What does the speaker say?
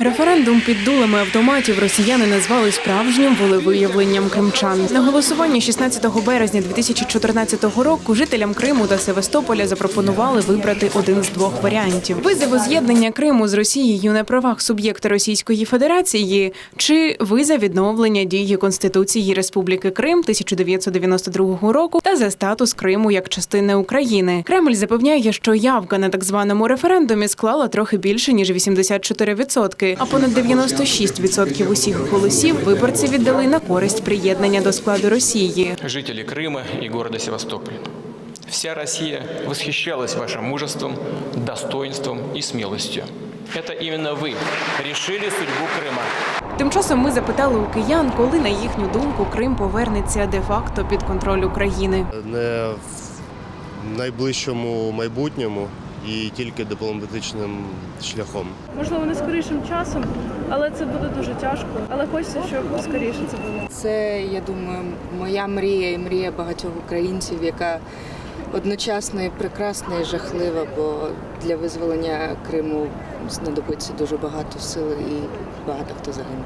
Rafa Референдум під дулами автоматів росіяни назвали справжнім волевиявленням кримчан. На голосування 16 березня 2014 року жителям Криму та Севастополя запропонували вибрати один з двох варіантів: виза воз'єднання Криму з Росією на правах суб'єкта Російської Федерації чи виза відновлення дії Конституції Республіки Крим 1992 року та за статус Криму як частини України. Кремль запевняє, що явка на так званому референдумі склала трохи більше ніж 84%, а понад 96% усіх голосів виборці віддали на користь приєднання до складу Росії. жители Крыма и города Севастополь. Вся Россия восхищалась вашим мужеством, достоинством и смелостью. Это именно вы решили судьбу Крыма. Тим часом ми запитали у киян, коли на їхню думку Крим повернеться де-факто під контроль України. не в найближчому майбутньому і тільки дипломатичним шляхом. Можливо, не скорішим часом, але це буде дуже тяжко. Але хочеться, щоб скоріше це було. Це, я думаю, моя мрія і мрія багатьох українців, яка одночасно і прекрасна, і жахлива, бо для визволення Криму знадобиться дуже багато сил і багато хто загине.